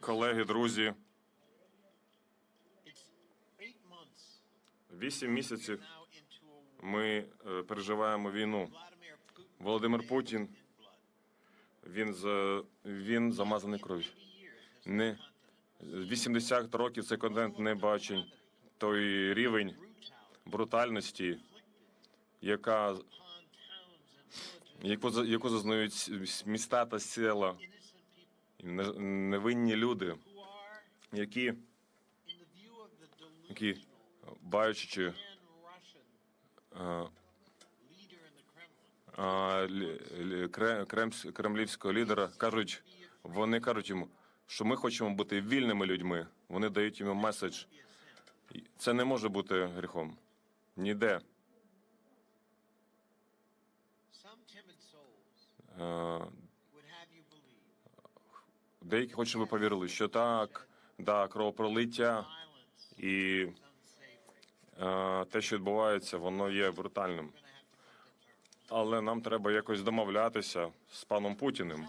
Колеги, друзі, вісім місяців ми е, переживаємо війну. Володимир Путін він за він замазаний кров'ю. 80 Не 80 років цей континент не бачить той рівень брутальності, яка яку яку зазнають міста та села, innocent people і не- невинні люди, які, які бачачи кремлівського лідера, кажуть, вони кажуть йому, що ми хочемо бути вільними людьми. Вони дають йому меседж. Це не може бути гріхом. Ніде. Деякі хочуть, щоб ви повірили, що так, да, кровопролиття і е, те, що відбувається, воно є брутальним. Але нам треба якось домовлятися з паном Путіним.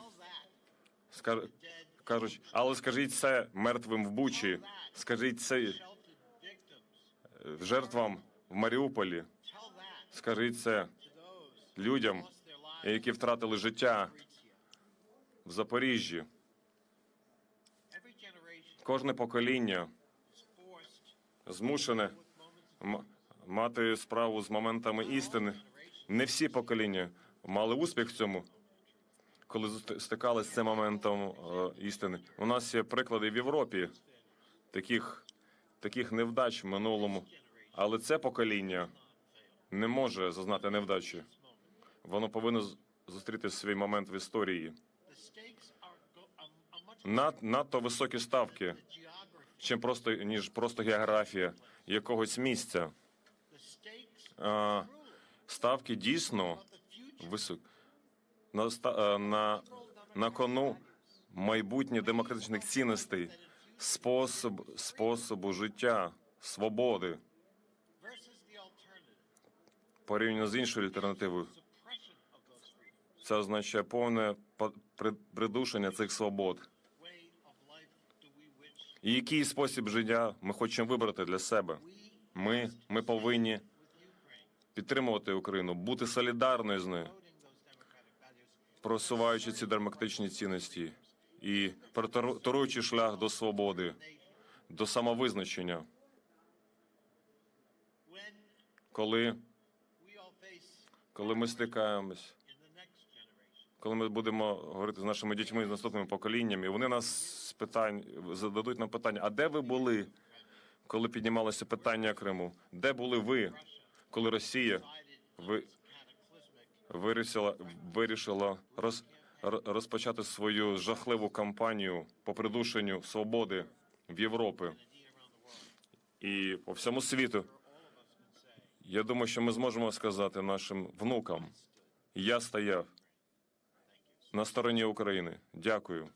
Скаж... Кажуть, але скажіть це мертвим в Бучі, скажіть це е, жертвам в Маріуполі, скажіть це людям, які втратили життя в Запоріжжі. Кожне покоління змушене мати справу з моментами істини. Не всі покоління мали успіх в цьому, коли стикалися з цим моментом е, істини. У нас є приклади в Європі таких, таких невдач в минулому. Але це покоління не може зазнати невдачі. Воно повинно зустріти свій момент в історії. Над, надто високі ставки, чим просто ніж просто географія якогось місця. А, ставки дійсно високі. На, е, на, на кону майбутнє демократичних цінностей, способ, способу життя, свободи, порівняно з іншою альтернативою. Це означає повне по- придушення цих свобод. І який спосіб життя ми хочемо вибрати для себе? Ми, ми повинні підтримувати Україну, бути солідарною з нею, просуваючи ці демократичні цінності і проторуючи шлях до свободи, до самовизначення, коли, коли ми стикаємось, коли ми будемо говорити з нашими дітьми з наступними поколіннями, вони нас спитань зададуть нам питання: а де ви були, коли піднімалося питання Криму? Де були ви, коли Росія ви вирішила, вирішила роз, розпочати свою жахливу кампанію по придушенню свободи в Європі і по всьому світу? Я думаю, що ми зможемо сказати нашим внукам: я стояв на стороні України. Дякую.